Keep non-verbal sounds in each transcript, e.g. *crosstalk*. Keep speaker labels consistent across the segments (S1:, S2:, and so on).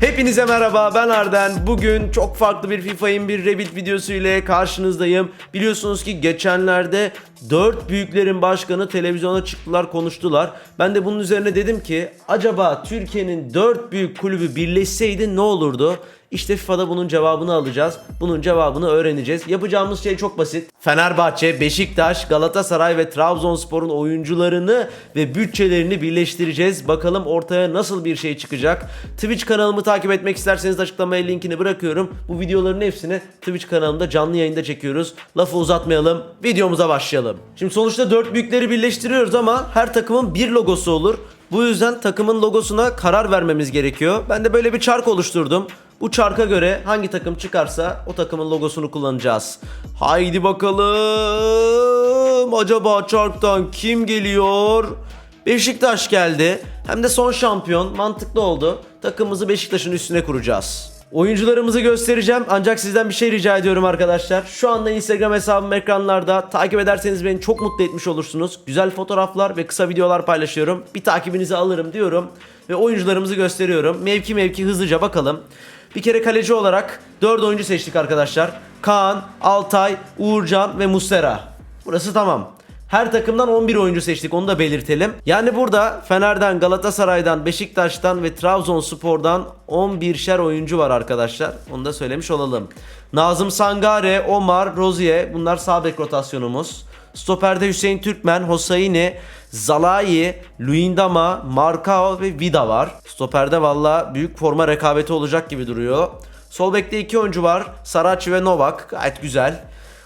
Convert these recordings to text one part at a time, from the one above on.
S1: Hepinize merhaba ben Arden. Bugün çok farklı bir FIFA'nın bir Revit videosu ile karşınızdayım. Biliyorsunuz ki geçenlerde 4 büyüklerin başkanı televizyona çıktılar konuştular. Ben de bunun üzerine dedim ki acaba Türkiye'nin 4 büyük kulübü birleşseydi ne olurdu? İşte FIFA'da bunun cevabını alacağız. Bunun cevabını öğreneceğiz. Yapacağımız şey çok basit. Fenerbahçe, Beşiktaş, Galatasaray ve Trabzonspor'un oyuncularını ve bütçelerini birleştireceğiz. Bakalım ortaya nasıl bir şey çıkacak. Twitch kanalımı takip etmek isterseniz açıklamaya linkini bırakıyorum. Bu videoların hepsini Twitch kanalımda canlı yayında çekiyoruz. Lafı uzatmayalım. Videomuza başlayalım. Şimdi sonuçta dört büyükleri birleştiriyoruz ama her takımın bir logosu olur. Bu yüzden takımın logosuna karar vermemiz gerekiyor. Ben de böyle bir çark oluşturdum. Bu çarka göre hangi takım çıkarsa o takımın logosunu kullanacağız. Haydi bakalım. Acaba çarktan kim geliyor? Beşiktaş geldi. Hem de son şampiyon. Mantıklı oldu. Takımımızı Beşiktaş'ın üstüne kuracağız. Oyuncularımızı göstereceğim ancak sizden bir şey rica ediyorum arkadaşlar. Şu anda Instagram hesabım ekranlarda. Takip ederseniz beni çok mutlu etmiş olursunuz. Güzel fotoğraflar ve kısa videolar paylaşıyorum. Bir takibinizi alırım diyorum. Ve oyuncularımızı gösteriyorum. Mevki mevki hızlıca bakalım. Bir kere kaleci olarak 4 oyuncu seçtik arkadaşlar. Kaan, Altay, Uğurcan ve Mustera. Burası tamam. Her takımdan 11 oyuncu seçtik onu da belirtelim. Yani burada Fener'den, Galatasaray'dan, Beşiktaş'tan ve Trabzonspor'dan 11'şer oyuncu var arkadaşlar. Onu da söylemiş olalım. Nazım Sangare, Omar, Rozier bunlar sağ bek rotasyonumuz. Stoper'de Hüseyin Türkmen, Hosseini, Zalai, Luindama, Marcao ve Vida var. Stoper'de valla büyük forma rekabeti olacak gibi duruyor. Sol bekte iki oyuncu var. Saraçi ve Novak. Gayet güzel.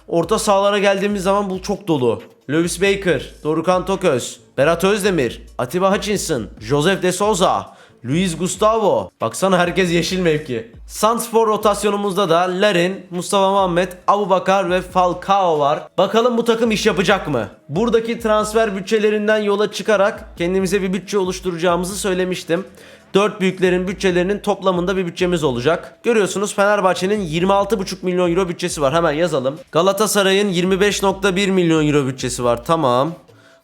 S1: Orta sahalara geldiğimiz zaman bu çok dolu. Lewis Baker, Dorukhan Toköz, Berat Özdemir, Atiba Hutchinson, Joseph De Souza, Luis Gustavo. Baksana herkes yeşil mevki. Santrfor rotasyonumuzda da Larin, Mustafa Muhammed, Abubakar ve Falcao var. Bakalım bu takım iş yapacak mı? Buradaki transfer bütçelerinden yola çıkarak kendimize bir bütçe oluşturacağımızı söylemiştim. 4 büyüklerin bütçelerinin toplamında bir bütçemiz olacak. Görüyorsunuz Fenerbahçe'nin 26,5 milyon euro bütçesi var. Hemen yazalım. Galatasaray'ın 25,1 milyon euro bütçesi var. Tamam.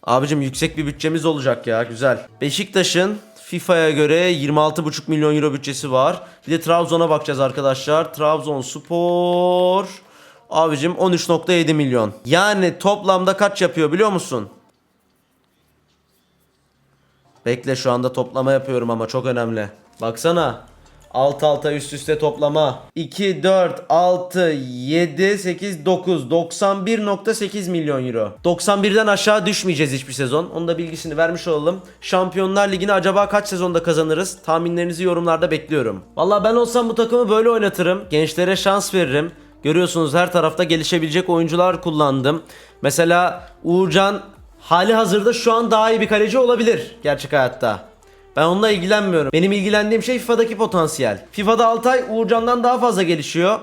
S1: Abicim yüksek bir bütçemiz olacak ya. Güzel. Beşiktaş'ın FIFA'ya göre 26,5 milyon euro bütçesi var. Bir de Trabzon'a bakacağız arkadaşlar. Trabzonspor abicim 13,7 milyon. Yani toplamda kaç yapıyor biliyor musun? Bekle şu anda toplama yapıyorum ama çok önemli. Baksana. Alt alta üst üste toplama. 2, 4, 6, 7, 8, 9. 91.8 milyon euro. 91'den aşağı düşmeyeceğiz hiçbir sezon. Onun da bilgisini vermiş olalım. Şampiyonlar Ligi'ni acaba kaç sezonda kazanırız? Tahminlerinizi yorumlarda bekliyorum. Valla ben olsam bu takımı böyle oynatırım. Gençlere şans veririm. Görüyorsunuz her tarafta gelişebilecek oyuncular kullandım. Mesela Uğurcan hali hazırda şu an daha iyi bir kaleci olabilir gerçek hayatta. Ben onunla ilgilenmiyorum. Benim ilgilendiğim şey FIFA'daki potansiyel. FIFA'da Altay Uğurcan'dan daha fazla gelişiyor.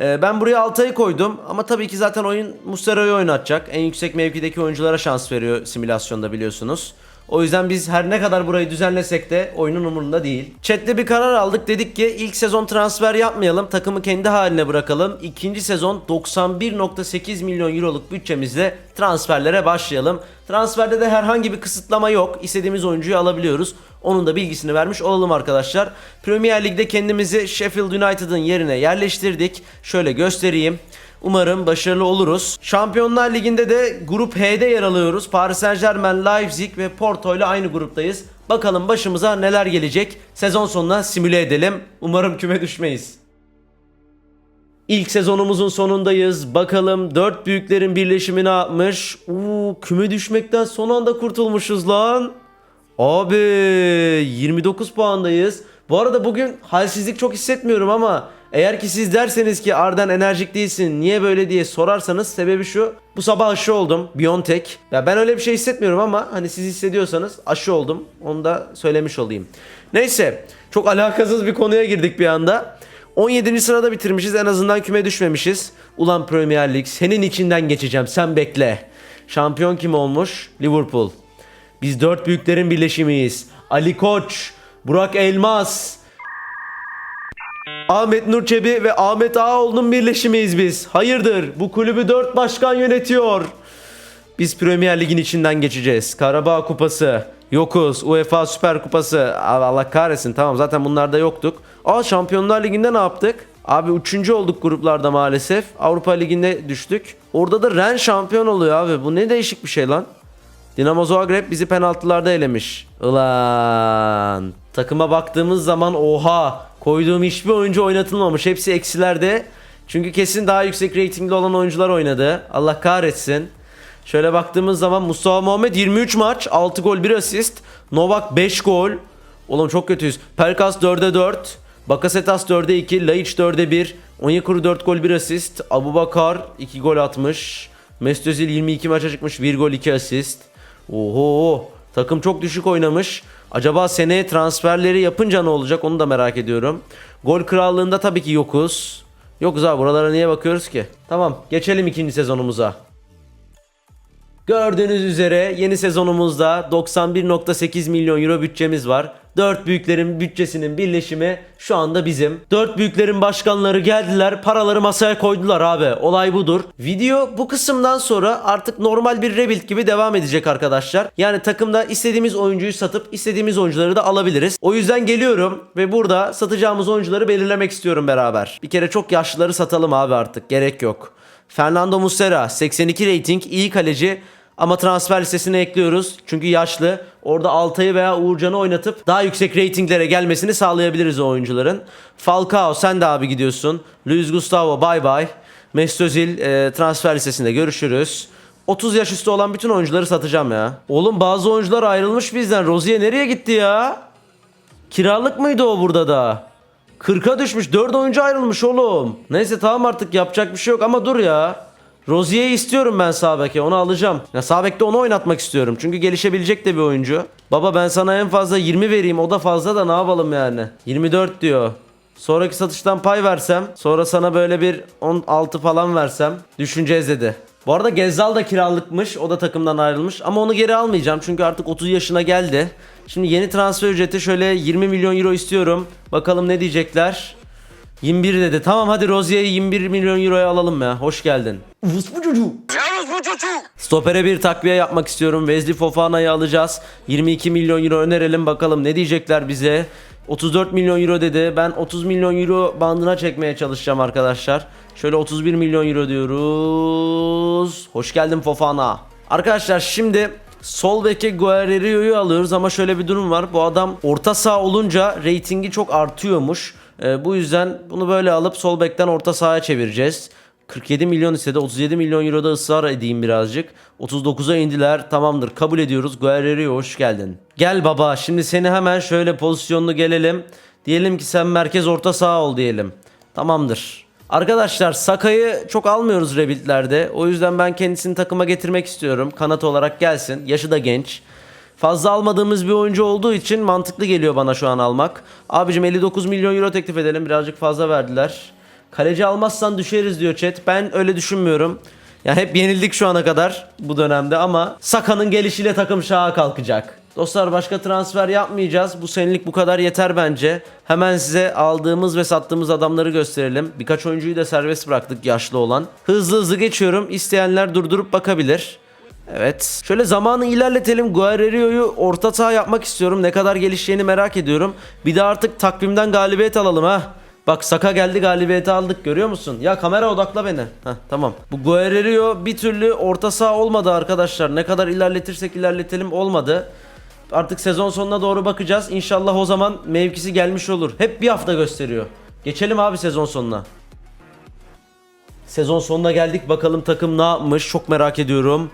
S1: Ee, ben buraya Altay'ı koydum ama tabii ki zaten oyun Muslera'yı oynatacak. En yüksek mevkideki oyunculara şans veriyor simülasyonda biliyorsunuz. O yüzden biz her ne kadar burayı düzenlesek de oyunun umurunda değil. Chat'te bir karar aldık. Dedik ki ilk sezon transfer yapmayalım. Takımı kendi haline bırakalım. İkinci sezon 91.8 milyon euroluk bütçemizle transferlere başlayalım. Transferde de herhangi bir kısıtlama yok. İstediğimiz oyuncuyu alabiliyoruz. Onun da bilgisini vermiş olalım arkadaşlar. Premier Lig'de kendimizi Sheffield United'ın yerine yerleştirdik. Şöyle göstereyim. Umarım başarılı oluruz. Şampiyonlar Ligi'nde de grup H'de yer alıyoruz. Paris Saint Germain, Leipzig ve Porto ile aynı gruptayız. Bakalım başımıza neler gelecek. Sezon sonuna simüle edelim. Umarım küme düşmeyiz. İlk sezonumuzun sonundayız. Bakalım dört büyüklerin birleşimi ne yapmış? Uuu küme düşmekten son anda kurtulmuşuz lan. Abi 29 puandayız. Bu arada bugün halsizlik çok hissetmiyorum ama eğer ki siz derseniz ki Arden enerjik değilsin niye böyle diye sorarsanız sebebi şu. Bu sabah aşı oldum Biontech. Ya ben öyle bir şey hissetmiyorum ama hani siz hissediyorsanız aşı oldum. Onu da söylemiş olayım. Neyse çok alakasız bir konuya girdik bir anda. 17. sırada bitirmişiz en azından küme düşmemişiz. Ulan Premier Lig senin içinden geçeceğim sen bekle. Şampiyon kim olmuş? Liverpool. Biz dört büyüklerin birleşimiyiz. Ali Koç, Burak Elmas, Ahmet Nur Çebi ve Ahmet Ağaoğlu'nun birleşimiyiz biz. Hayırdır? Bu kulübü 4 başkan yönetiyor. Biz Premier Lig'in içinden geçeceğiz. Karabağ Kupası, yokuz. UEFA Süper Kupası. Abi Allah kahretsin. Tamam zaten bunlarda yoktuk. Aa Şampiyonlar Ligi'nde ne yaptık? Abi üçüncü olduk gruplarda maalesef. Avrupa Ligi'nde düştük. Orada da Ren şampiyon oluyor abi. Bu ne değişik bir şey lan. Dinamo Zagreb bizi penaltılarda elemiş. Ulan. Takıma baktığımız zaman oha. Koyduğum hiçbir oyuncu oynatılmamış. Hepsi eksilerde. Çünkü kesin daha yüksek reytingli olan oyuncular oynadı. Allah kahretsin. Şöyle baktığımız zaman Mustafa Muhammed 23 maç, 6 gol 1 asist. Novak 5 gol. Oğlum çok kötüyüz. Pelkas 4'e 4. Bakasetas 4'e 2. Laiç 4'e 1. Onyekuru 4 gol 1 asist. Abubakar 2 gol atmış. Mesut Özil 22 maça çıkmış 1 gol 2 asist. Oho takım çok düşük oynamış. Acaba seneye transferleri yapınca ne olacak onu da merak ediyorum. Gol krallığında tabii ki yokuz. Yokuz abi buralara niye bakıyoruz ki? Tamam geçelim ikinci sezonumuza. Gördüğünüz üzere yeni sezonumuzda 91.8 milyon euro bütçemiz var. 4 büyüklerin bütçesinin birleşimi şu anda bizim. 4 büyüklerin başkanları geldiler paraları masaya koydular abi. Olay budur. Video bu kısımdan sonra artık normal bir rebuild gibi devam edecek arkadaşlar. Yani takımda istediğimiz oyuncuyu satıp istediğimiz oyuncuları da alabiliriz. O yüzden geliyorum ve burada satacağımız oyuncuları belirlemek istiyorum beraber. Bir kere çok yaşlıları satalım abi artık gerek yok. Fernando Muslera 82 rating iyi kaleci ama transfer listesine ekliyoruz. Çünkü yaşlı. Orada Altay'ı veya Uğurcan'ı oynatıp daha yüksek reytinglere gelmesini sağlayabiliriz o oyuncuların. Falcao sen de abi gidiyorsun. Luis Gustavo bay bay. Mesut Özil e, transfer listesinde görüşürüz. 30 yaş üstü olan bütün oyuncuları satacağım ya. Oğlum bazı oyuncular ayrılmış bizden. Rozier nereye gitti ya? Kiralık mıydı o burada da? 40'a düşmüş. 4 oyuncu ayrılmış oğlum. Neyse tamam artık yapacak bir şey yok ama dur ya. Rozier'i istiyorum ben sağ beke. Onu alacağım. Ya sağ bekte onu oynatmak istiyorum. Çünkü gelişebilecek de bir oyuncu. Baba ben sana en fazla 20 vereyim. O da fazla da ne yapalım yani. 24 diyor. Sonraki satıştan pay versem. Sonra sana böyle bir 16 falan versem. Düşüneceğiz dedi. Bu arada Gezzal da kiralıkmış. O da takımdan ayrılmış. Ama onu geri almayacağım. Çünkü artık 30 yaşına geldi. Şimdi yeni transfer ücreti şöyle 20 milyon euro istiyorum. Bakalım ne diyecekler. 21 dedi. Tamam hadi Rozier'i 21 milyon euroya alalım ya. Hoş geldin. Vus bu çocuğu. Stopere bir takviye yapmak istiyorum. Wesley Fofana'yı alacağız. 22 milyon euro önerelim bakalım ne diyecekler bize. 34 milyon euro dedi. Ben 30 milyon euro bandına çekmeye çalışacağım arkadaşlar. Şöyle 31 milyon euro diyoruz. Hoş geldin Fofana. Arkadaşlar şimdi sol beke Guerrero'yu alıyoruz ama şöyle bir durum var. Bu adam orta saha olunca reytingi çok artıyormuş. Ee, bu yüzden bunu böyle alıp sol bekten orta sahaya çevireceğiz. 47 milyon istedi. 37 milyon euroda ısrar edeyim birazcık. 39'a indiler. Tamamdır. Kabul ediyoruz. Guerrero'ya hoş geldin. Gel baba. Şimdi seni hemen şöyle pozisyonlu gelelim. Diyelim ki sen merkez orta saha ol diyelim. Tamamdır. Arkadaşlar Saka'yı çok almıyoruz rebuild'lerde. O yüzden ben kendisini takıma getirmek istiyorum. Kanat olarak gelsin. Yaşı da genç. Fazla almadığımız bir oyuncu olduğu için mantıklı geliyor bana şu an almak. Abicim 59 milyon euro teklif edelim. Birazcık fazla verdiler. Kaleci almazsan düşeriz diyor chat. Ben öyle düşünmüyorum. Ya hep yenildik şu ana kadar bu dönemde ama Saka'nın gelişiyle takım şaha kalkacak. Dostlar başka transfer yapmayacağız. Bu senelik bu kadar yeter bence. Hemen size aldığımız ve sattığımız adamları gösterelim. Birkaç oyuncuyu da serbest bıraktık yaşlı olan. Hızlı hızlı geçiyorum. İsteyenler durdurup bakabilir. Evet. Şöyle zamanı ilerletelim. Guerrero'yu orta saha yapmak istiyorum. Ne kadar gelişeceğini merak ediyorum. Bir de artık takvimden galibiyet alalım ha. Bak Saka geldi galibiyeti aldık görüyor musun? Ya kamera odakla beni. Heh, tamam. Bu Guerrero bir türlü orta saha olmadı arkadaşlar. Ne kadar ilerletirsek ilerletelim olmadı. Artık sezon sonuna doğru bakacağız. İnşallah o zaman mevkisi gelmiş olur. Hep bir hafta gösteriyor. Geçelim abi sezon sonuna. Sezon sonuna geldik. Bakalım takım ne yapmış? Çok merak ediyorum.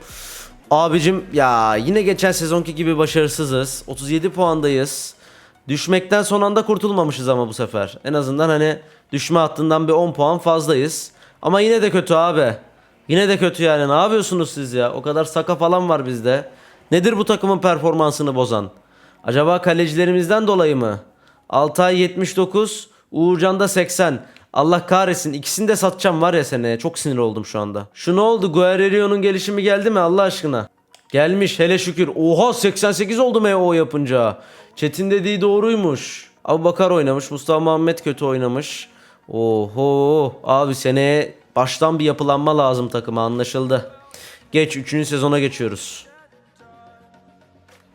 S1: Abicim ya yine geçen sezonki gibi başarısızız. 37 puandayız. Düşmekten son anda kurtulmamışız ama bu sefer. En azından hani düşme hattından bir 10 puan fazlayız. Ama yine de kötü abi. Yine de kötü yani. Ne yapıyorsunuz siz ya? O kadar saka falan var bizde. Nedir bu takımın performansını bozan? Acaba kalecilerimizden dolayı mı? Altay 79, Uğurcan da 80. Allah kahretsin ikisini de satacağım var ya seneye. Çok sinir oldum şu anda. Şu ne oldu? Guerrero'nun gelişimi geldi mi Allah aşkına? Gelmiş hele şükür. Oha 88 oldu MO yapınca. Çetin dediği doğruymuş. Abu Bakar oynamış. Mustafa Muhammed kötü oynamış. Oho abi seneye baştan bir yapılanma lazım takıma anlaşıldı. Geç 3. sezona geçiyoruz.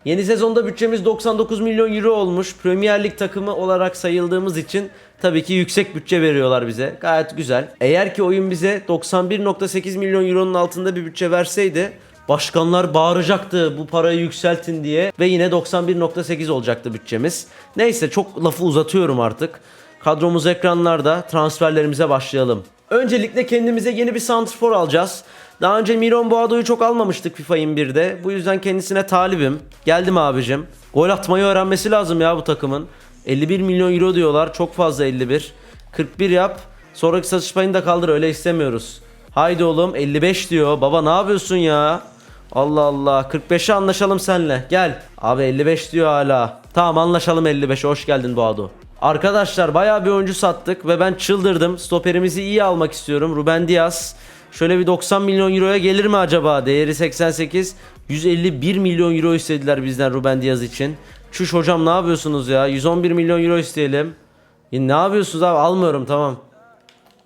S1: Yeni sezonda bütçemiz 99 milyon euro olmuş. Premier Lig takımı olarak sayıldığımız için tabii ki yüksek bütçe veriyorlar bize. Gayet güzel. Eğer ki oyun bize 91.8 milyon euronun altında bir bütçe verseydi başkanlar bağıracaktı bu parayı yükseltin diye ve yine 91.8 olacaktı bütçemiz. Neyse çok lafı uzatıyorum artık. Kadromuz ekranlarda transferlerimize başlayalım. Öncelikle kendimize yeni bir santrfor alacağız. Daha önce Miron Boado'yu çok almamıştık FIFA 21'de. Bu yüzden kendisine talibim. Geldim abicim. Gol atmayı öğrenmesi lazım ya bu takımın. 51 milyon euro diyorlar. Çok fazla 51. 41 yap. Sonraki satış payını da kaldır. Öyle istemiyoruz. Haydi oğlum 55 diyor. Baba ne yapıyorsun ya? Allah Allah. 45'e anlaşalım senle. Gel. Abi 55 diyor hala. Tamam anlaşalım 55. Hoş geldin Boğado. Arkadaşlar bayağı bir oyuncu sattık ve ben çıldırdım. Stoperimizi iyi almak istiyorum. Ruben Diaz. Şöyle bir 90 milyon euroya gelir mi acaba? Değeri 88. 151 milyon euro istediler bizden Ruben Diaz için. Çüş hocam ne yapıyorsunuz ya? 111 milyon euro isteyelim. Ya ne yapıyorsunuz abi? Almıyorum tamam.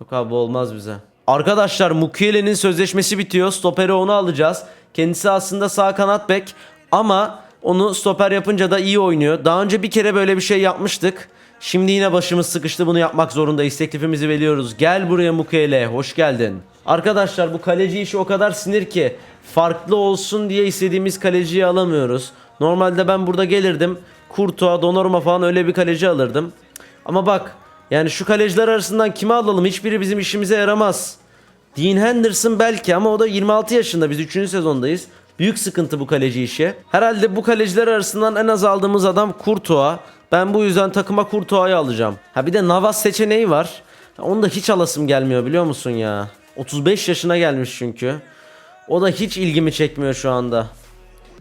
S1: Yok abi olmaz bize. Arkadaşlar Mukiele'nin sözleşmesi bitiyor. Stoperi onu alacağız. Kendisi aslında sağ kanat bek ama onu stoper yapınca da iyi oynuyor. Daha önce bir kere böyle bir şey yapmıştık. Şimdi yine başımız sıkıştı bunu yapmak zorundayız. Teklifimizi veriyoruz. Gel buraya Mukiele. Hoş geldin. Arkadaşlar bu kaleci işi o kadar sinir ki farklı olsun diye istediğimiz kaleciyi alamıyoruz. Normalde ben burada gelirdim. Kurtuğa, Donnarumma falan öyle bir kaleci alırdım. Ama bak yani şu kaleciler arasından kimi alalım? Hiçbiri bizim işimize yaramaz. Dean Henderson belki ama o da 26 yaşında. Biz 3. sezondayız. Büyük sıkıntı bu kaleci işi. Herhalde bu kaleciler arasından en az aldığımız adam Kurtuğa. Ben bu yüzden takıma Kurtuğa'yı alacağım. Ha bir de Navas seçeneği var. Onu da hiç alasım gelmiyor biliyor musun ya? 35 yaşına gelmiş çünkü. O da hiç ilgimi çekmiyor şu anda.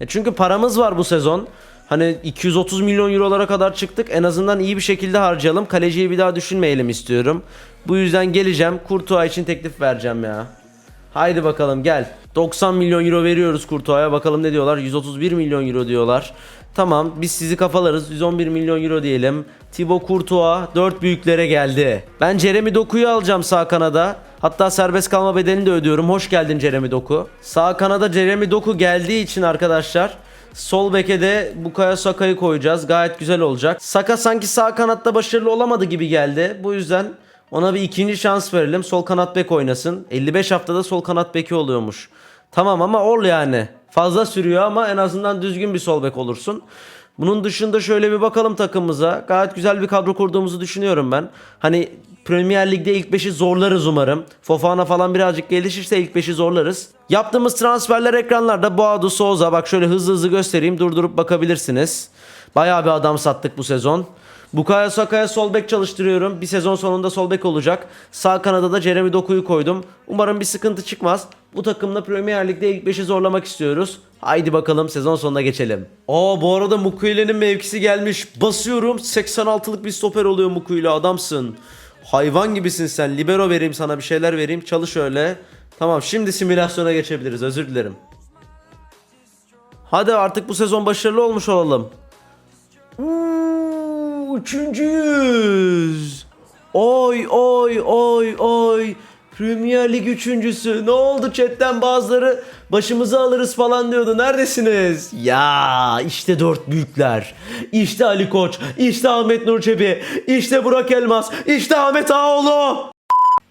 S1: E çünkü paramız var bu sezon. Hani 230 milyon eurolara kadar çıktık. En azından iyi bir şekilde harcayalım. Kaleciyi bir daha düşünmeyelim istiyorum. Bu yüzden geleceğim. Kurtuğa için teklif vereceğim ya. Haydi bakalım gel. 90 milyon euro veriyoruz Kurtuğa'ya. Bakalım ne diyorlar? 131 milyon euro diyorlar. Tamam biz sizi kafalarız. 111 milyon euro diyelim. Thibaut Courtois 4 büyüklere geldi. Ben Jeremy Doku'yu alacağım sağ kanada. Hatta serbest kalma bedelini de ödüyorum. Hoş geldin Jeremy Doku. Sağ kanada Jeremy Doku geldiği için arkadaşlar Sol beke de Bukayo Saka'yı koyacağız. Gayet güzel olacak. Saka sanki sağ kanatta başarılı olamadı gibi geldi. Bu yüzden ona bir ikinci şans verelim. Sol kanat bek oynasın. 55 haftada sol kanat beki oluyormuş. Tamam ama ol yani. Fazla sürüyor ama en azından düzgün bir sol bek olursun. Bunun dışında şöyle bir bakalım takımımıza. Gayet güzel bir kadro kurduğumuzu düşünüyorum ben. Hani Premier Lig'de ilk 5'i zorlarız umarım. Fofana falan birazcık gelişirse ilk 5'i zorlarız. Yaptığımız transferler ekranlarda. Boadu Souza bak şöyle hızlı hızlı göstereyim. Durdurup bakabilirsiniz. Bayağı bir adam sattık bu sezon. Bukayo Saka'ya sol bek çalıştırıyorum. Bir sezon sonunda sol bek olacak. Sağ kanada da Jeremy Doku'yu koydum. Umarım bir sıkıntı çıkmaz. Bu takımla Premier Lig'de ilk 5'i zorlamak istiyoruz. Haydi bakalım sezon sonuna geçelim. Aa bu arada Mukuyle'nin mevkisi gelmiş. Basıyorum 86'lık bir stoper oluyor Mukuyle adamsın. Hayvan gibisin sen. Libero vereyim sana bir şeyler vereyim. Çalış öyle. Tamam şimdi simülasyona geçebiliriz. Özür dilerim. Hadi artık bu sezon başarılı olmuş olalım. Uuu, üçüncüyüz. Oy oy oy oy. Premier Lig üçüncüsü. Ne oldu chatten bazıları başımızı alırız falan diyordu. Neredesiniz? Ya işte dört büyükler. İşte Ali Koç. işte Ahmet Nur Çebi. işte Burak Elmas. işte Ahmet Ağoğlu.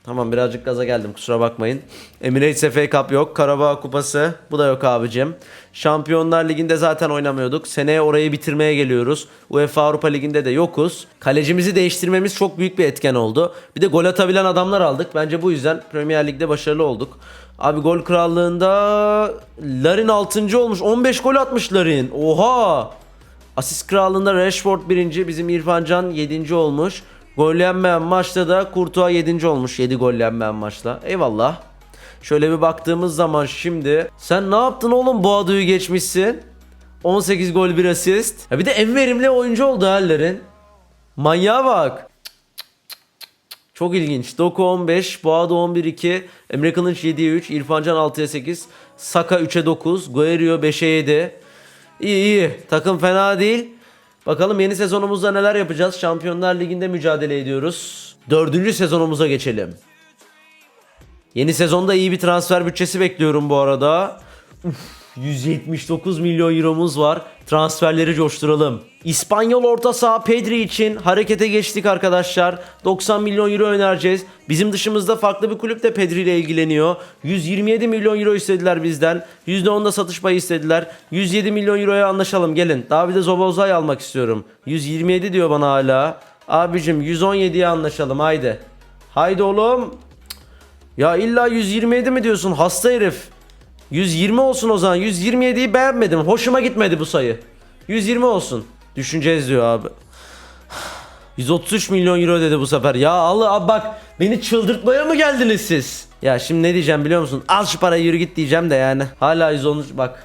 S1: Tamam birazcık gaza geldim kusura bakmayın. Emirates FA Cup yok. Karabağ Kupası bu da yok abicim. Şampiyonlar Ligi'nde zaten oynamıyorduk. Seneye orayı bitirmeye geliyoruz. UEFA Avrupa Ligi'nde de yokuz. Kalecimizi değiştirmemiz çok büyük bir etken oldu. Bir de gol atabilen adamlar aldık. Bence bu yüzden Premier Lig'de başarılı olduk. Abi gol krallığında Larin 6. olmuş. 15 gol atmış Larin. Oha! Asist krallığında Rashford birinci, bizim İrfan Can 7. olmuş. Gol yenmeyen maçta da Kurtuğa 7. olmuş 7 gol yenmeyen maçla. Eyvallah. Şöyle bir baktığımız zaman şimdi sen ne yaptın oğlum bu aduyu geçmişsin. 18 gol bir asist. Ya bir de en verimli oyuncu oldu hallerin. Manyağa bak. Çok ilginç. Doku 15, Boğada 11-2, Emre Kılınç 7'ye 3, İrfan Can 6'ya 8, Saka 3'e 9, Guerrero 5'e 7. İyi iyi. Takım fena değil. Bakalım yeni sezonumuzda neler yapacağız? Şampiyonlar Ligi'nde mücadele ediyoruz. Dördüncü sezonumuza geçelim. Yeni sezonda iyi bir transfer bütçesi bekliyorum bu arada. Uf, 179 milyon euromuz var. Transferleri coşturalım. İspanyol orta saha Pedri için harekete geçtik arkadaşlar. 90 milyon euro önereceğiz. Bizim dışımızda farklı bir kulüp de Pedri ile ilgileniyor. 127 milyon euro istediler bizden. %10'da satış payı istediler. 107 milyon euroya anlaşalım gelin. Daha bir de Zobozlay almak istiyorum. 127 diyor bana hala. Abicim 117'ye anlaşalım haydi. Haydi oğlum. Ya illa 127 mi diyorsun hasta herif? 120 olsun o zaman. 127'yi beğenmedim. Hoşuma gitmedi bu sayı. 120 olsun. Düşüneceğiz diyor abi. 133 milyon euro dedi bu sefer. Ya Allah abi bak beni çıldırtmaya mı geldiniz siz? Ya şimdi ne diyeceğim biliyor musun? Al şu parayı yürü git diyeceğim de yani. Hala 113 bak.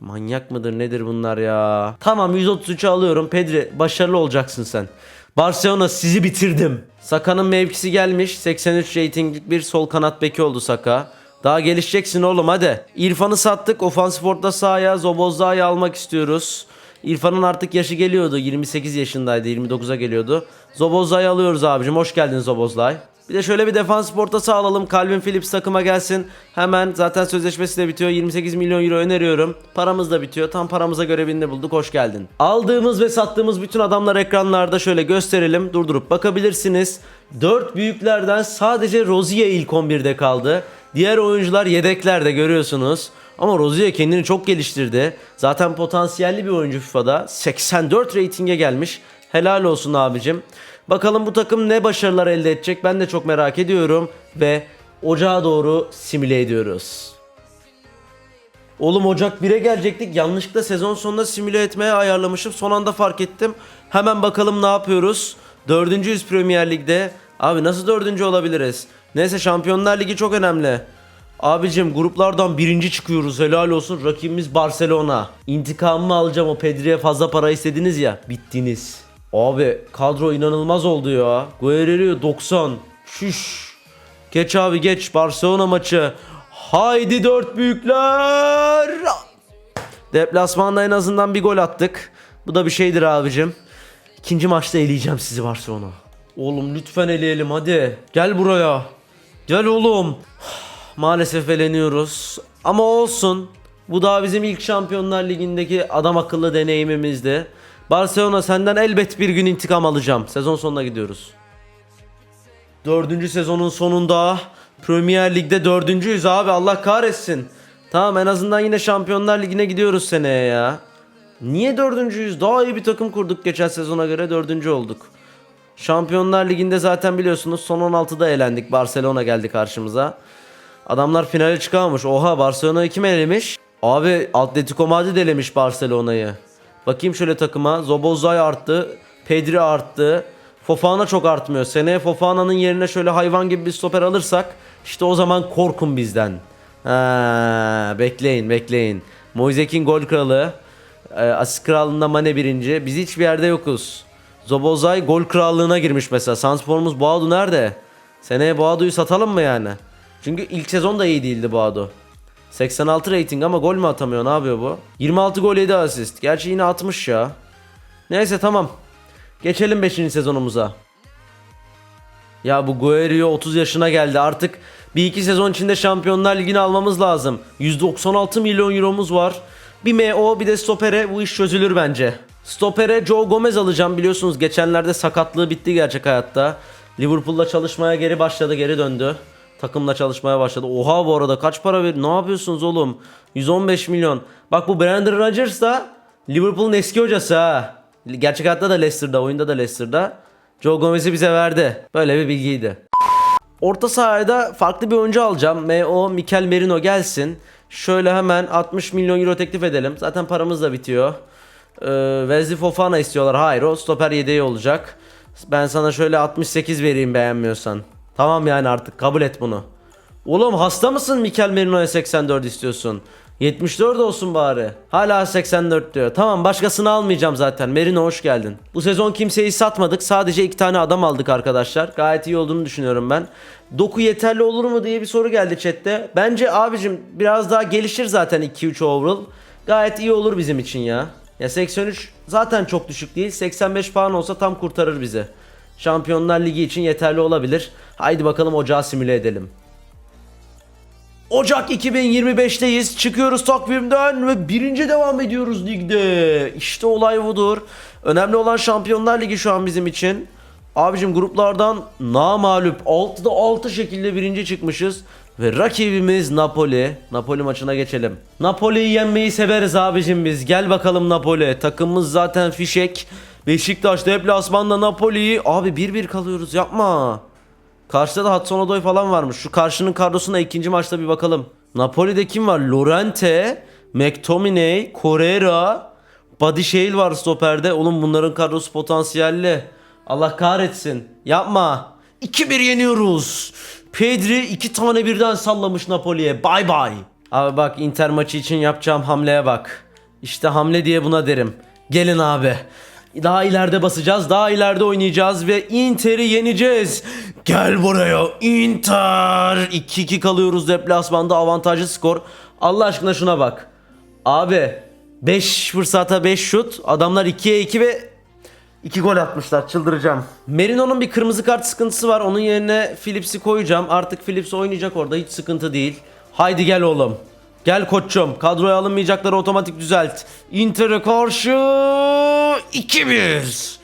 S1: Manyak mıdır nedir bunlar ya? Tamam 133'ü alıyorum. Pedri başarılı olacaksın sen. Barcelona sizi bitirdim. Saka'nın mevkisi gelmiş. 83 reytinglik bir sol kanat beki oldu Saka. Daha gelişeceksin oğlum hadi. İrfan'ı sattık. Ofansif orta sahaya Zobozla'yı almak istiyoruz. İrfan'ın artık yaşı geliyordu. 28 yaşındaydı. 29'a geliyordu. Zobozla'yı alıyoruz abicim. Hoş geldin Zobozlay. Bir de şöyle bir defans ortası alalım. Calvin Phillips takıma gelsin. Hemen zaten sözleşmesi de bitiyor. 28 milyon euro öneriyorum. Paramız da bitiyor. Tam paramıza göre birini bulduk. Hoş geldin. Aldığımız ve sattığımız bütün adamlar ekranlarda şöyle gösterelim. Durdurup bakabilirsiniz. 4 büyüklerden sadece Rozier ilk 11'de kaldı. Diğer oyuncular yedeklerde görüyorsunuz. Ama Rozier kendini çok geliştirdi. Zaten potansiyelli bir oyuncu FIFA'da. 84 reytinge gelmiş. Helal olsun abicim. Bakalım bu takım ne başarılar elde edecek ben de çok merak ediyorum. Ve ocağa doğru simüle ediyoruz. Oğlum Ocak 1'e gelecektik. Yanlışlıkla sezon sonunda simüle etmeye ayarlamışım. Son anda fark ettim. Hemen bakalım ne yapıyoruz. Dördüncüyüz Premier Lig'de. Abi nasıl dördüncü olabiliriz? Neyse Şampiyonlar Ligi çok önemli. Abicim gruplardan birinci çıkıyoruz helal olsun. Rakibimiz Barcelona. İntikamımı alacağım o Pedri'ye fazla para istediniz ya. Bittiniz. Abi kadro inanılmaz oldu ya. Guerrero 90. Şüş. Geç abi geç Barcelona maçı. Haydi dört büyükler. Deplasmanda en azından bir gol attık. Bu da bir şeydir abicim. İkinci maçta eleyeceğim sizi Barcelona. Oğlum lütfen eleyelim hadi. Gel buraya. Gel oğlum. *sighs* Maalesef eleniyoruz. Ama olsun. Bu daha bizim ilk Şampiyonlar Ligi'ndeki adam akıllı deneyimimizdi. Barcelona senden elbet bir gün intikam alacağım. Sezon sonuna gidiyoruz. Dördüncü sezonun sonunda Premier Lig'de dördüncüyüz abi Allah kahretsin. Tamam en azından yine Şampiyonlar Ligi'ne gidiyoruz seneye ya. Niye dördüncüyüz? Daha iyi bir takım kurduk geçen sezona göre dördüncü olduk. Şampiyonlar Ligi'nde zaten biliyorsunuz son 16'da elendik. Barcelona geldi karşımıza. Adamlar finale çıkamamış. Oha Barcelona'yı kim elemiş? Abi Atletico Madrid elemiş Barcelona'yı. Bakayım şöyle takıma. Zobozlay arttı. Pedri arttı. Fofana çok artmıyor. Seneye Fofana'nın yerine şöyle hayvan gibi bir stoper alırsak işte o zaman korkun bizden. Ha, bekleyin bekleyin. Moisek'in gol kralı. E, asist krallığında Mane birinci. Biz hiçbir yerde yokuz. Zobozlay gol krallığına girmiş mesela. Sanspor'umuz Boğadu nerede? Seneye Boğadu'yu satalım mı yani? Çünkü ilk sezon da iyi değildi Boğadu. 86 rating ama gol mü atamıyor ne yapıyor bu? 26 gol 7 asist. Gerçi yine atmış ya. Neyse tamam. Geçelim 5. sezonumuza. Ya bu Guerrero 30 yaşına geldi. Artık bir iki sezon içinde Şampiyonlar Ligi'ni almamız lazım. 196 milyon euromuz var. Bir MO bir de stopere bu iş çözülür bence. Stopere Joe Gomez alacağım biliyorsunuz geçenlerde sakatlığı bitti gerçek hayatta. Liverpool'la çalışmaya geri başladı geri döndü. Takımla çalışmaya başladı. Oha bu arada kaç para ver? Ne yapıyorsunuz oğlum? 115 milyon. Bak bu Brandon Rodgers da Liverpool'un eski hocası ha. Gerçek hayatta da Leicester'da, oyunda da Leicester'da. Joe Gomez'i bize verdi. Böyle bir bilgiydi. Orta sahada farklı bir oyuncu alacağım. M.O. Mikel Merino gelsin. Şöyle hemen 60 milyon euro teklif edelim. Zaten paramız da bitiyor. Ee, Wesley Fofana istiyorlar. Hayır o stoper yedeği olacak. Ben sana şöyle 68 vereyim beğenmiyorsan. Tamam yani artık kabul et bunu. Oğlum hasta mısın Mikel Merino'ya 84 istiyorsun? 74 olsun bari. Hala 84 diyor. Tamam başkasını almayacağım zaten. Merino hoş geldin. Bu sezon kimseyi satmadık. Sadece iki tane adam aldık arkadaşlar. Gayet iyi olduğunu düşünüyorum ben. Doku yeterli olur mu diye bir soru geldi chatte. Bence abicim biraz daha gelişir zaten 2-3 overall. Gayet iyi olur bizim için ya. Ya 83 zaten çok düşük değil. 85 falan olsa tam kurtarır bizi. Şampiyonlar Ligi için yeterli olabilir. Haydi bakalım ocağı simüle edelim. Ocak 2025'teyiz. Çıkıyoruz takvimden ve birinci devam ediyoruz ligde. İşte olay budur. Önemli olan Şampiyonlar Ligi şu an bizim için. Abicim gruplardan namalup 6'da 6 şekilde birinci çıkmışız. Ve rakibimiz Napoli. Napoli maçına geçelim. Napoli'yi yenmeyi severiz abicim biz. Gel bakalım Napoli. Takımımız zaten fişek. Beşiktaş deplasmanda Napoli'yi. Abi 1-1 kalıyoruz yapma. Karşıda da Hudson Odoi falan varmış. Şu karşının kadrosuna ikinci maçta bir bakalım. Napoli'de kim var? Lorente, McTominay, Correa, Buddy Shale var stoperde. Oğlum bunların kadrosu potansiyelli. Allah kahretsin. Yapma. 2-1 yeniyoruz. Pedri iki tane birden sallamış Napoli'ye. Bay bay. Abi bak Inter maçı için yapacağım hamleye bak. İşte hamle diye buna derim. Gelin abi. Daha ileride basacağız, daha ileride oynayacağız ve Inter'i yeneceğiz. Gel buraya Inter. 2-2 kalıyoruz deplasmanda avantajlı skor. Allah aşkına şuna bak. Abi 5 fırsata 5 şut. Adamlar 2'ye 2 ve 2 gol atmışlar çıldıracağım. Merino'nun bir kırmızı kart sıkıntısı var. Onun yerine Phillips'i koyacağım. Artık Phillips oynayacak orada hiç sıkıntı değil. Haydi gel oğlum. Gel koçum. Kadroya alınmayacakları otomatik düzelt. Inter'e karşı 2-1.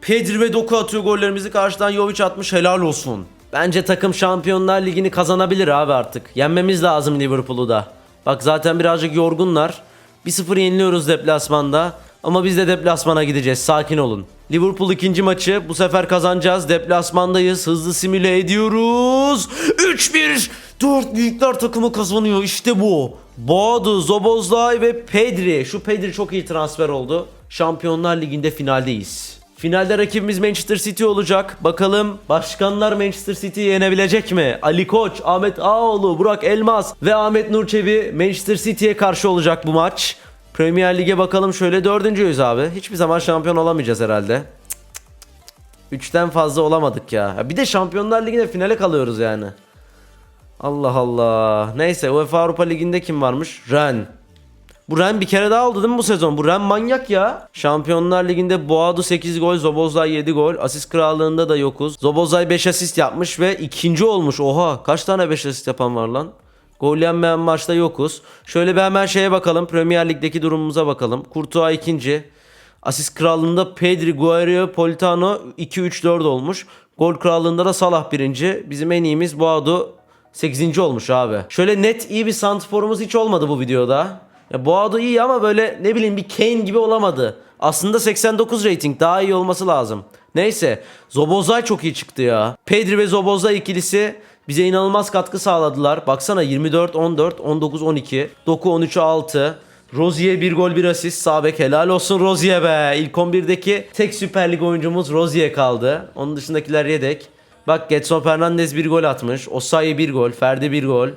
S1: Pedri ve Doku atıyor gollerimizi karşıdan Jovic atmış helal olsun. Bence takım Şampiyonlar Ligi'ni kazanabilir abi artık. Yenmemiz lazım Liverpool'u da. Bak zaten birazcık yorgunlar. 1-0 yeniliyoruz deplasmanda. Ama biz de deplasmana gideceğiz. Sakin olun. Liverpool ikinci maçı. Bu sefer kazanacağız. Deplasmandayız. Hızlı simüle ediyoruz. 3-1. Dört büyükler takımı kazanıyor. İşte bu. Boğdu, Zobozlay ve Pedri. Şu Pedri çok iyi transfer oldu. Şampiyonlar Ligi'nde finaldeyiz. Finalde rakibimiz Manchester City olacak. Bakalım başkanlar Manchester City'yi yenebilecek mi? Ali Koç, Ahmet Ağoğlu, Burak Elmas ve Ahmet Nurçebi Manchester City'ye karşı olacak bu maç. Premier Lig'e bakalım şöyle dördüncüyüz abi. Hiçbir zaman şampiyon olamayacağız herhalde. Üçten fazla olamadık ya. Ya Bir de Şampiyonlar Ligi'nde finale kalıyoruz yani. Allah Allah. Neyse UEFA Avrupa Ligi'nde kim varmış? Ren. Bu Ren bir kere daha oldu değil mi bu sezon? Bu Ren manyak ya. Şampiyonlar Ligi'nde Boğadu 8 gol, Zobozlay 7 gol. Asist krallığında da yokuz. Zobozlay 5 asist yapmış ve ikinci olmuş. Oha kaç tane 5 asist yapan var lan? Gol yenmeyen maçta yokuz. Şöyle bir hemen şeye bakalım. Premier Lig'deki durumumuza bakalım. Courtois ikinci. Asist krallığında Pedri, Guerrero, Politano 2-3-4 olmuş. Gol krallığında da Salah birinci. Bizim en iyimiz Boğadu 8. olmuş abi. Şöyle net iyi bir santrforumuz hiç olmadı bu videoda. Ya Boğadu iyi ama böyle ne bileyim bir Kane gibi olamadı. Aslında 89 rating daha iyi olması lazım. Neyse Zobozlay çok iyi çıktı ya. Pedri ve Zobozlay ikilisi bize inanılmaz katkı sağladılar. Baksana 24 14 19 12 9 13 6 Rozier bir gol bir asist. Sağ helal olsun Rozier be. İlk 11'deki tek Süper Lig oyuncumuz Rozier kaldı. Onun dışındakiler yedek. Bak Getson Fernandez bir gol atmış. Osayi bir gol. Ferdi bir gol.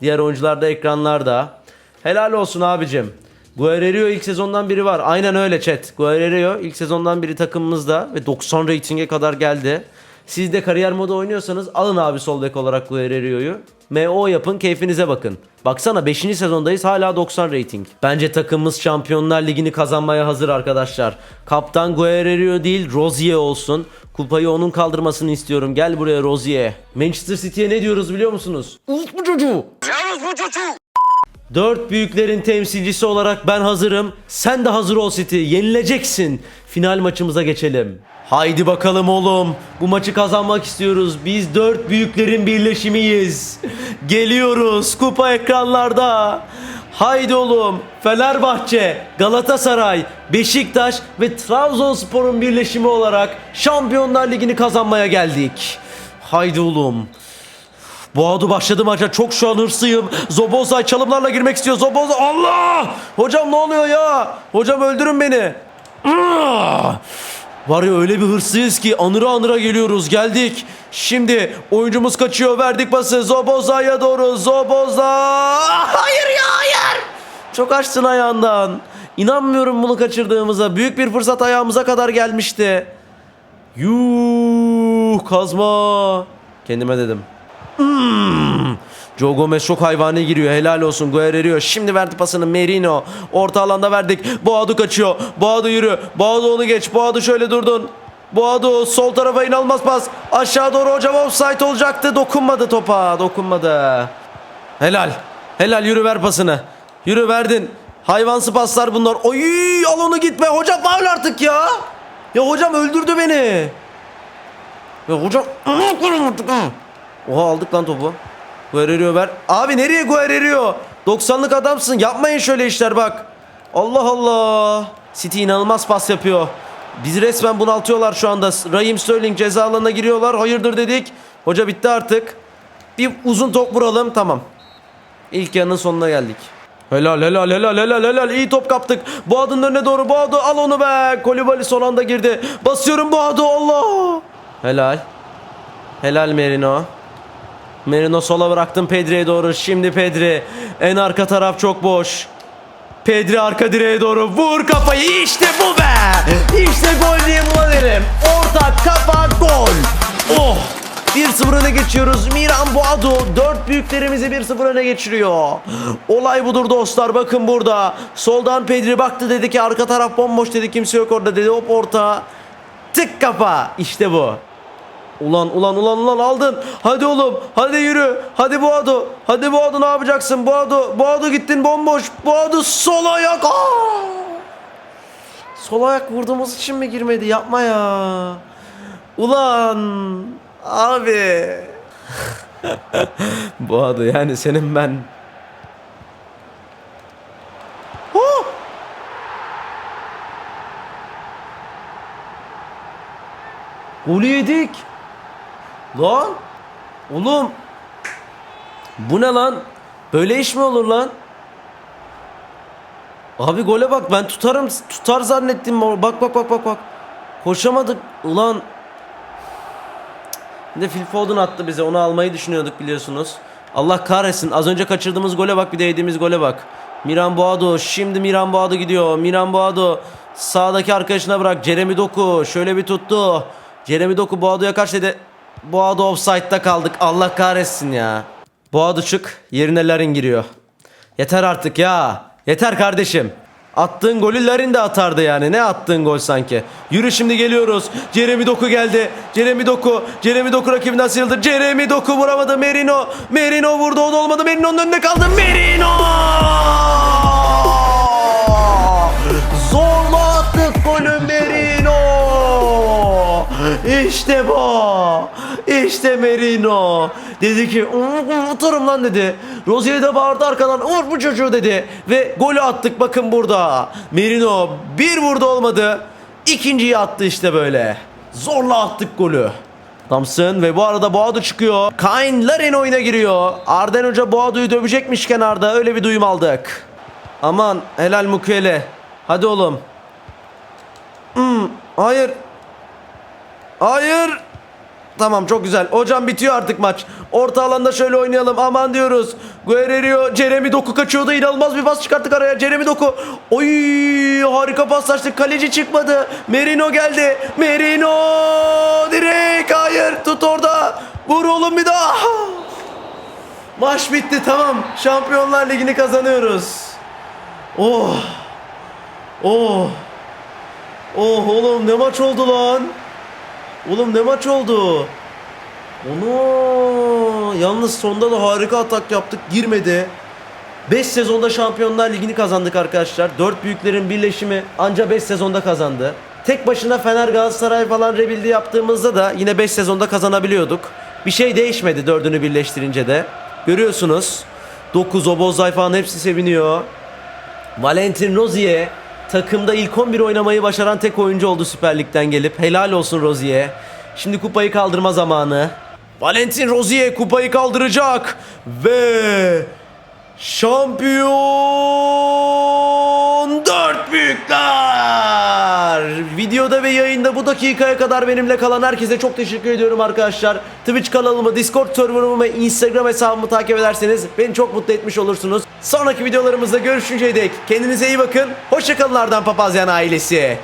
S1: Diğer oyuncular da ekranlarda. Helal olsun abicim. Guerrero ilk sezondan biri var. Aynen öyle chat. Guerrero ilk sezondan biri takımımızda ve 90 ratinge kadar geldi. Siz de kariyer modu oynuyorsanız alın abi sol bek olarak Guerrero'yu. MO yapın keyfinize bakın. Baksana 5. sezondayız hala 90 rating. Bence takımımız Şampiyonlar Ligi'ni kazanmaya hazır arkadaşlar. Kaptan Guerrero değil Rozier olsun. Kupayı onun kaldırmasını istiyorum. Gel buraya Rozier. Manchester City'ye ne diyoruz biliyor musunuz? Unut bu çocuğu. Dört büyüklerin temsilcisi olarak ben hazırım. Sen de hazır ol City. Yenileceksin. Final maçımıza geçelim. Haydi bakalım oğlum. Bu maçı kazanmak istiyoruz. Biz dört büyüklerin birleşimiyiz. Geliyoruz. Kupa ekranlarda. Haydi oğlum. Fenerbahçe, Galatasaray, Beşiktaş ve Trabzonspor'un birleşimi olarak Şampiyonlar Ligi'ni kazanmaya geldik. Haydi oğlum. Boğadu başladı maça. Çok şu an hırslıyım. Zobozay çalımlarla girmek istiyor. Zobozay Allah! Hocam ne oluyor ya? Hocam öldürün beni. Var ya öyle bir hırslıyız ki anıra anıra geliyoruz. Geldik. Şimdi oyuncumuz kaçıyor. Verdik pası. Zobozay'a doğru. Zobozay. Hayır ya hayır. Çok açtın ayağından. İnanmıyorum bunu kaçırdığımıza. Büyük bir fırsat ayağımıza kadar gelmişti. Yuh kazma. Kendime dedim. Hmm. Joe Gomez çok hayvani giriyor. Helal olsun. Guerrero şimdi verdi pasını Merino. Orta alanda verdik. Boğadu kaçıyor. Boğadu yürü. Boğadu onu geç. Boğadu şöyle durdun. Boğadu sol tarafa inanılmaz pas. Aşağı doğru hocam offside olacaktı. Dokunmadı topa. Dokunmadı. Helal. Helal yürü ver pasını. Yürü verdin. Hayvansı paslar bunlar. Oy al onu gitme. Hocam faul artık ya. Ya hocam öldürdü beni. Ya hocam. Oha aldık lan topu. Guerrero ver. Abi nereye Guerrero? 90'lık adamsın. Yapmayın şöyle işler bak. Allah Allah. City inanılmaz pas yapıyor. Bizi resmen bunaltıyorlar şu anda. Raheem Sterling ceza alanına giriyorlar. Hayırdır dedik. Hoca bitti artık. Bir uzun top vuralım. Tamam. İlk yarının sonuna geldik. Helal helal helal helal helal iyi top kaptık. Boğad'ın önüne doğru Boğadu al onu be. Kolibali son anda girdi. Basıyorum Boğadu Allah. Helal. Helal Merino. Merino sola bıraktım Pedri'ye doğru. Şimdi Pedri. En arka taraf çok boş. Pedri arka direğe doğru vur kafayı işte bu be. İşte gol diye buna derim. Orta kafa gol. Oh. 1-0 öne geçiyoruz. Miran Boadu 4 büyüklerimizi 1-0 öne geçiriyor. Olay budur dostlar. Bakın burada. Soldan Pedri baktı dedi ki arka taraf bomboş dedi. Kimse yok orada dedi. Hop orta. Tık kafa. İşte bu. Ulan ulan ulan ulan aldın. Hadi oğlum. Hadi yürü. Hadi Boğadu. Hadi Boğadu ne yapacaksın? Boğadu. Boğadu gittin bomboş. Boğadu sol ayak. Aa! Sol ayak vurduğumuz için mi girmedi? Yapma ya. Ulan. Abi. *laughs* Boğadu yani senin ben. Oh! Golü yedik. Lan. Oğlum. Bu ne lan? Böyle iş mi olur lan? Abi gole bak ben tutarım tutar zannettim. Bak bak bak bak bak. Koşamadık. Ulan. Bir de Phil Foden attı bize. Onu almayı düşünüyorduk biliyorsunuz. Allah kahretsin. Az önce kaçırdığımız gole bak bir de yediğimiz gole bak. Miran Boğadu. Şimdi Miran Boğadu gidiyor. Miran Boğadu. Sağdaki arkadaşına bırak. Jeremy Doku. Şöyle bir tuttu. Jeremy Doku Boğadu'ya kaç dedi. Boğadu offside'da kaldık. Allah kahretsin ya. Boğadu çık. Yerine Larin giriyor. Yeter artık ya. Yeter kardeşim. Attığın golü Larin de atardı yani. Ne attığın gol sanki. Yürü şimdi geliyoruz. Jeremy Doku geldi. Jeremy Doku. Jeremy Doku rakibinden sıyrıldı. Jeremy Doku vuramadı. Merino. Merino vurdu. O da olmadı. Merino'nun önünde kaldı. Merino! Zorla attık golü Merino. İşte bu. İşte Merino. Dedi ki atarım lan dedi. Rozier de bağırdı arkadan vur bu çocuğu dedi. Ve golü attık bakın burada. Merino bir vurdu olmadı. İkinciyi attı işte böyle. Zorla attık golü. Thompson ve bu arada Boğadu çıkıyor. Kain Larin oyuna giriyor. Arden Hoca Boğadu'yu dövecekmiş kenarda. Öyle bir duyum aldık. Aman helal Mukiele. Hadi oğlum. Hmm, hayır. Hayır. Tamam çok güzel. Hocam bitiyor artık maç. Orta alanda şöyle oynayalım. Aman diyoruz. Guerrero, Jeremy Doku kaçıyordu. İnanılmaz bir pas çıkarttık araya. Jeremy Doku. Oy harika paslaştık. Kaleci çıkmadı. Merino geldi. Merino direkt. Hayır tut orada. Vur oğlum bir daha. Maç bitti tamam. Şampiyonlar Ligi'ni kazanıyoruz. Oh. Oh. Oh oğlum ne maç oldu lan. Oğlum ne maç oldu? Onu yalnız sonda da harika atak yaptık girmedi. 5 sezonda Şampiyonlar Ligi'ni kazandık arkadaşlar. 4 büyüklerin birleşimi anca 5 sezonda kazandı. Tek başına Fener Galatasaray falan rebildi yaptığımızda da yine 5 sezonda kazanabiliyorduk. Bir şey değişmedi dördünü birleştirince de. Görüyorsunuz. 9 Obozay falan hepsi seviniyor. Valentin Rozier takımda ilk 11 oynamayı başaran tek oyuncu oldu Süper Lig'den gelip. Helal olsun Rozier. Şimdi kupayı kaldırma zamanı. Valentin Rozier kupayı kaldıracak ve şampiyon dört büyükler. Videoda ve yayında bu dakikaya kadar benimle kalan herkese çok teşekkür ediyorum arkadaşlar. Twitch kanalımı, Discord serverımı ve Instagram hesabımı takip ederseniz beni çok mutlu etmiş olursunuz. Sonraki videolarımızda görüşünceye dek kendinize iyi bakın. Hoşçakalın Ardan Papazyan ailesi.